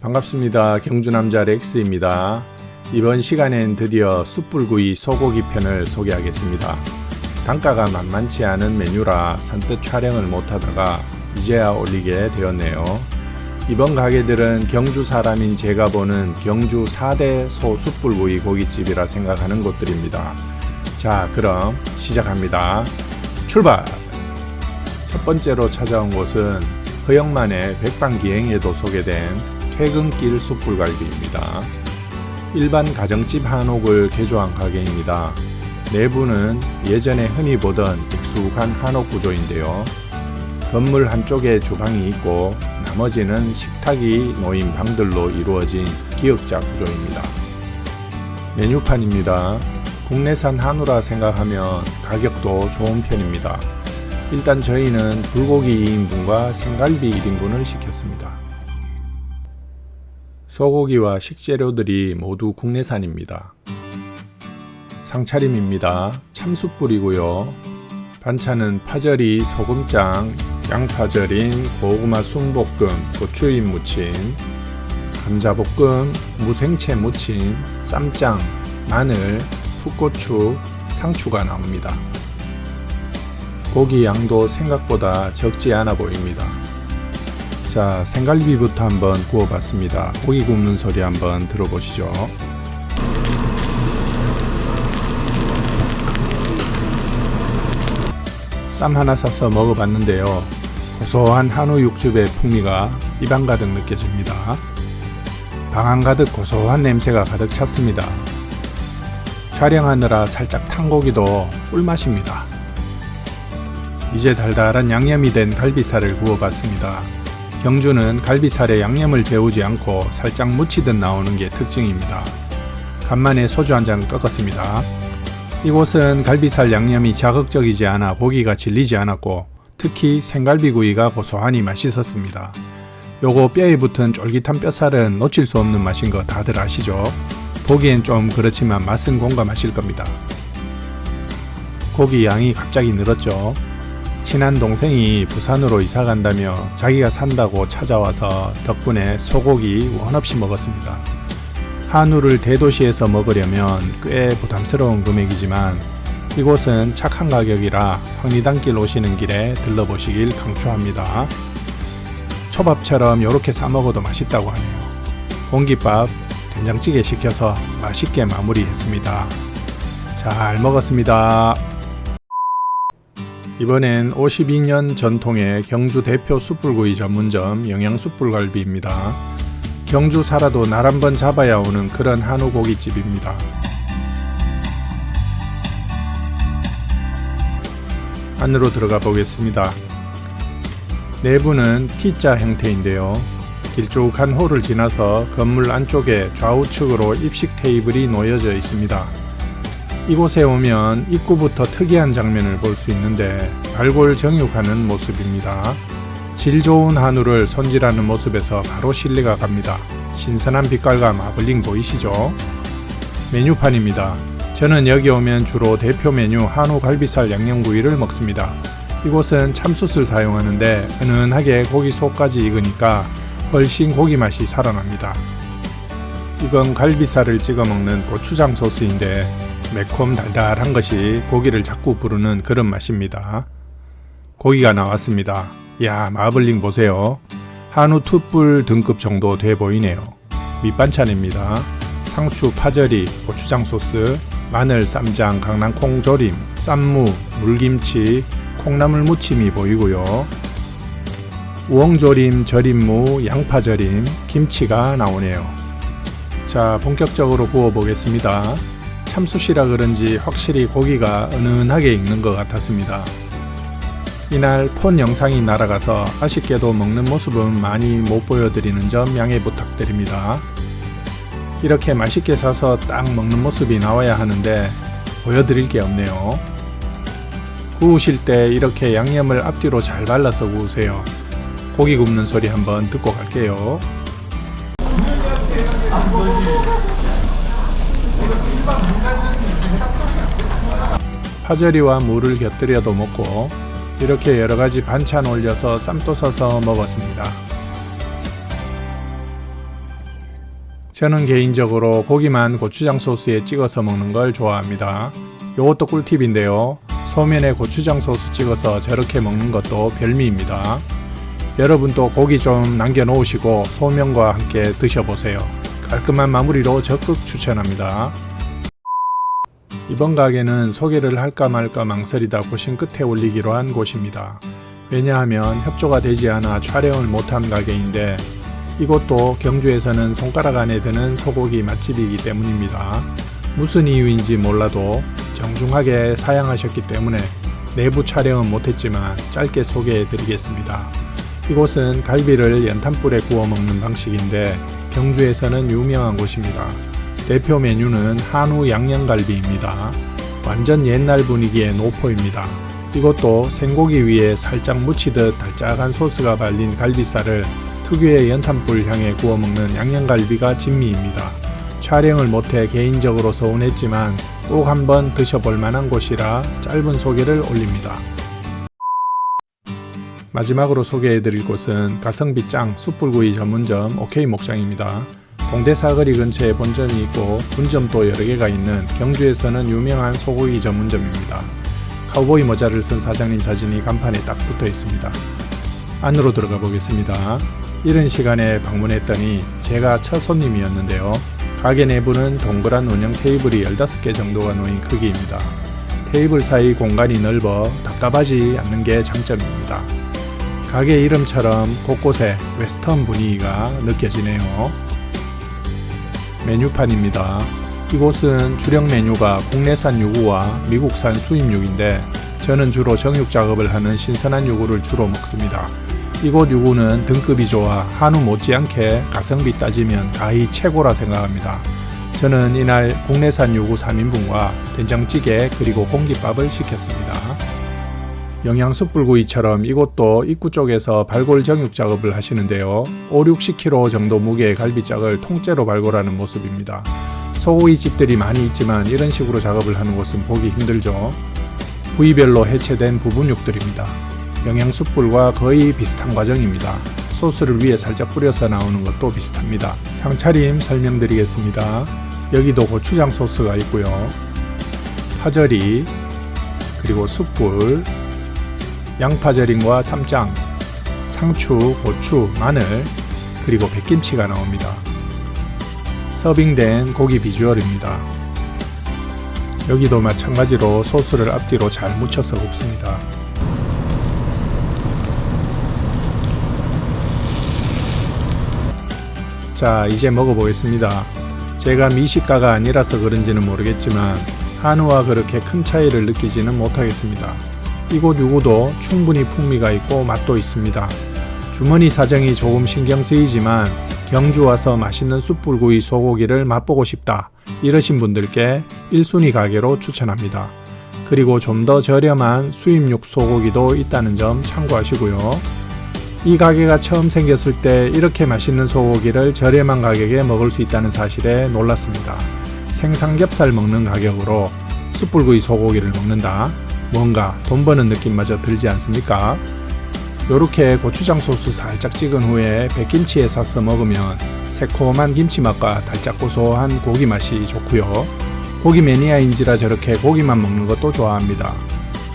반갑습니다. 경주 남자 렉스입니다. 이번 시간엔 드디어 숯불구이 소고기 편을 소개하겠습니다. 단가가 만만치 않은 메뉴라 선뜻 촬영을 못하다가 이제야 올리게 되었네요. 이번 가게들은 경주 사람인 제가 보는 경주 4대 소 숯불구이 고깃집이라 생각하는 곳들입니다. 자, 그럼 시작합니다. 출발! 첫 번째로 찾아온 곳은 허영만의 백반기행에도 소개된 퇴근길 숯불갈비입니다. 일반 가정집 한옥을 개조한 가게입니다. 내부는 예전에 흔히 보던 익숙한 한옥 구조인데요. 건물 한쪽에 주방이 있고 나머지는 식탁이 놓인 방들로 이루어진 기역자 구조입니다. 메뉴판입니다. 국내산 한우라 생각하면 가격도 좋은 편입니다. 일단 저희는 불고기 2인분과 생갈비 1인분을 시켰습니다. 소고기와 식재료들이 모두 국내산입니다. 상차림입니다. 참숯불이고요. 반찬은 파절이, 소금장, 양파절인, 고구마 순볶음, 고추잎 무침, 감자볶음, 무생채 무침, 쌈장, 마늘, 풋고추, 상추가 나옵니다. 고기 양도 생각보다 적지 않아 보입니다. 자, 생갈비부터 한번 구워봤습니다. 고기 굽는 소리 한번 들어보시죠. 쌈 하나 싸서 먹어봤는데요. 고소한 한우 육즙의 풍미가 입안 가득 느껴집니다. 방안 가득 고소한 냄새가 가득 찼습니다. 촬영하느라 살짝 탄 고기도 꿀맛입니다. 이제 달달한 양념이 된 갈비살을 구워봤습니다. 경주는 갈비살에 양념을 재우지 않고 살짝 묻히듯 나오는 게 특징입니다. 간만에 소주 한 잔 꺾었습니다. 이곳은 갈비살 양념이 자극적이지 않아 고기가 질리지 않았고 특히 생갈비구이가 고소하니 맛있었습니다. 요거 뼈에 붙은 쫄깃한 뼈살은 놓칠 수 없는 맛인 거 다들 아시죠? 보기엔 좀 그렇지만 맛은 공감하실 겁니다. 고기 양이 갑자기 늘었죠. 친한 동생이 부산으로 이사 간다며 자기가 산다고 찾아와서 덕분에 소고기 원 없이 먹었습니다. 한우를 대도시에서 먹으려면 꽤 부담스러운 금액이지만 이곳은 착한 가격이라 황리단길 오시는 길에 들러보시길 강추합니다. 초밥처럼 이렇게 싸먹어도 맛있다고 하네요. 공깃밥, 된장찌개 시켜서 맛있게 마무리했습니다. 잘 먹었습니다. 이번엔 52년 전통의 경주 대표 숯불구이 전문점 영양숯불갈비입니다. 경주 살아도 날 한번 잡아야 오는 그런 한우 고깃집입니다. 안으로 들어가 보겠습니다. 내부는 T자 형태인데요. 길쭉한 홀을 지나서 건물 안쪽에 좌우측으로 입식 테이블이 놓여져 있습니다. 이곳에 오면 입구부터 특이한 장면을 볼 수 있는데 발골 정육하는 모습입니다. 질 좋은 한우를 손질하는 모습에서 바로 신뢰가 갑니다. 신선한 빛깔과 마블링 보이시죠? 메뉴판입니다. 저는 여기 오면 주로 대표 메뉴 한우 갈비살 양념구이를 먹습니다. 이곳은 참숯을 사용하는데 은은하게 고기 속까지 익으니까 훨씬 고기 맛이 살아납니다. 이건 갈비살을 찍어 먹는 고추장 소스인데 매콤 달달한 것이 고기를 자꾸 부르는 그런 맛입니다. 고기가 나왔습니다. 야 마블링 보세요. 한우 투뿔 등급 정도 돼 보이네요. 밑반찬입니다. 상추, 파절이, 고추장 소스, 마늘, 쌈장, 강낭 콩 조림, 쌈무, 물김치, 콩나물 무침이 보이고요. 우엉조림, 절임무, 양파절임, 김치가 나오네요. 자, 본격적으로 구워 보겠습니다. 참숯이라 그런지 확실히 고기가 은은하게 익는 것 같았습니다. 이날 폰 영상이 날아가서 아쉽게도 먹는 모습은 많이 못 보여드리는 점 양해 부탁드립니다. 이렇게 맛있게 사서 딱 먹는 모습이 나와야 하는데 보여드릴 게 없네요. 구우실 때 이렇게 양념을 앞뒤로 잘 발라서 구우세요. 고기 굽는 소리 한번 듣고 갈게요. 파절이와 물을 곁들여도 먹고 이렇게 여러 가지 반찬 올려서 쌈도 싸서 먹었습니다. 저는 개인적으로 고기만 고추장 소스에 찍어서 먹는 걸 좋아합니다. 요것도 꿀팁인데요. 소면에 고추장 소스 찍어서 저렇게 먹는 것도 별미입니다. 여러분도 고기 좀 남겨 놓으시고 소면과 함께 드셔보세요. 깔끔한 마무리로 적극 추천합니다. 이번 가게는 소개를 할까 말까 망설이다 고심 끝에 올리기로 한 곳입니다. 왜냐하면 협조가 되지 않아 촬영을 못한 가게인데 이곳도 경주에서는 손가락 안에 드는 소고기 맛집이기 때문입니다. 무슨 이유인지 몰라도 정중하게 사양하셨기 때문에 내부 촬영은 못했지만 짧게 소개해 드리겠습니다. 이곳은 갈비를 연탄불에 구워 먹는 방식인데 경주에서는 유명한 곳입니다. 대표 메뉴는 한우 양념갈비입니다. 완전 옛날 분위기의 노포입니다. 이것도 생고기 위에 살짝 묻히듯 달짝한 소스가 발린 갈비살을 특유의 연탄불 향에 구워 먹는 양념갈비가 진미입니다. 촬영을 못해 개인적으로 서운했지만 꼭 한번 드셔볼 만한 곳이라 짧은 소개를 올립니다. 마지막으로 소개해드릴 곳은 가성비 짱 숯불구이 전문점 오케이 목장입니다. 동대 사거리 근처에 본점이 있고 분점도 여러 개가 있는 경주에서는 유명한 소고기 전문점입니다. 카우보이 모자를 쓴 사장님 사진이 간판에 딱 붙어 있습니다. 안으로 들어가 보겠습니다. 이른 시간에 방문했더니 제가 첫 손님이었는데요. 가게 내부는 동그란 원형 테이블이 15개 정도가 놓인 크기입니다. 테이블 사이 공간이 넓어 답답하지 않는 게 장점입니다. 가게 이름처럼 곳곳에 웨스턴 분위기가 느껴지네요. 메뉴판입니다. 이곳은 주력 메뉴가 국내산 유구와 미국산 수입육인데 저는 주로 정육 작업을 하는 신선한 유구를 주로 먹습니다. 이곳 유구는 등급이 좋아 한우 못지않게 가성비 따지면 가히 최고라 생각합니다. 저는 이날 국내산 유구 3인분과 된장찌개 그리고 공깃밥을 시켰습니다. 영양숯불구이처럼 이곳도 입구 쪽에서 발골 정육 작업을 하시는데요. 5, 60kg 정도 무게의 갈비짝을 통째로 발골하는 모습입니다. 소고기 집들이 많이 있지만 이런 식으로 작업을 하는 곳은 보기 힘들죠. 부위별로 해체된 부분육들입니다. 영양숯불과 거의 비슷한 과정입니다. 소스를 위에 살짝 뿌려서 나오는 것도 비슷합니다. 상차림 설명드리겠습니다. 여기도 고추장 소스가 있고요. 파절이 그리고 숯불 양파절임과 쌈장, 상추, 고추, 마늘, 그리고 백김치가 나옵니다. 서빙된 고기 비주얼입니다. 여기도 마찬가지로 소스를 앞뒤로 잘 묻혀서 굽습니다. 자, 이제 먹어보겠습니다. 제가 미식가가 아니라서 그런지는 모르겠지만 한우와 그렇게 큰 차이를 느끼지는 못하겠습니다. 이곳 유구도 충분히 풍미가 있고 맛도 있습니다. 주머니 사정이 조금 신경 쓰이지만 경주 와서 맛있는 숯불구이 소고기를 맛보고 싶다 이러신 분들께 1순위 가게로 추천합니다. 그리고 좀 더 저렴한 수입육 소고기도 있다는 점 참고하시고요. 이 가게가 처음 생겼을 때 이렇게 맛있는 소고기를 저렴한 가격에 먹을 수 있다는 사실에 놀랐습니다. 생삼겹살 먹는 가격으로 숯불구이 소고기를 먹는다. 뭔가 돈 버는 느낌마저 들지 않습니까? 요렇게 고추장 소스 살짝 찍은 후에 백김치에 싸서 먹으면 새콤한 김치 맛과 달짝 고소한 고기 맛이 좋고요. 고기 매니아인지라 저렇게 고기만 먹는 것도 좋아합니다.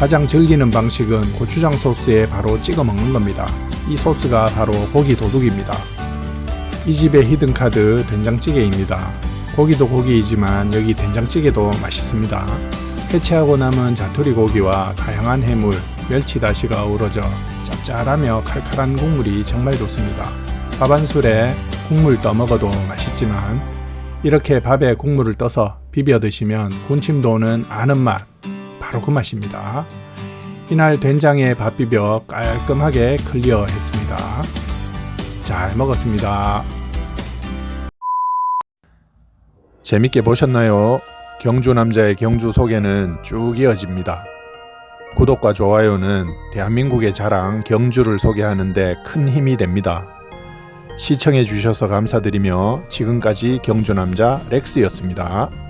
가장 즐기는 방식은 고추장 소스에 바로 찍어 먹는 겁니다. 이 소스가 바로 고기 도둑입니다. 이 집의 히든카드 된장찌개입니다. 고기도 고기이지만 여기 된장찌개도 맛있습니다. 해체하고 남은 자투리 고기와 다양한 해물, 멸치 다시가 어우러져 짭짤하며 칼칼한 국물이 정말 좋습니다. 밥 한 술에 국물 떠 먹어도 맛있지만 이렇게 밥에 국물을 떠서 비벼 드시면 군침 도는 아는 맛, 바로 그 맛입니다. 이날 된장에 밥 비벼 깔끔하게 클리어 했습니다. 잘 먹었습니다. 재밌게 보셨나요? 경주 남자의 경주 소개는 쭉 이어집니다. 구독과 좋아요는 대한민국의 자랑 경주를 소개하는데 큰 힘이 됩니다. 시청해 주셔서 감사드리며 지금까지 경주 남자 렉스였습니다.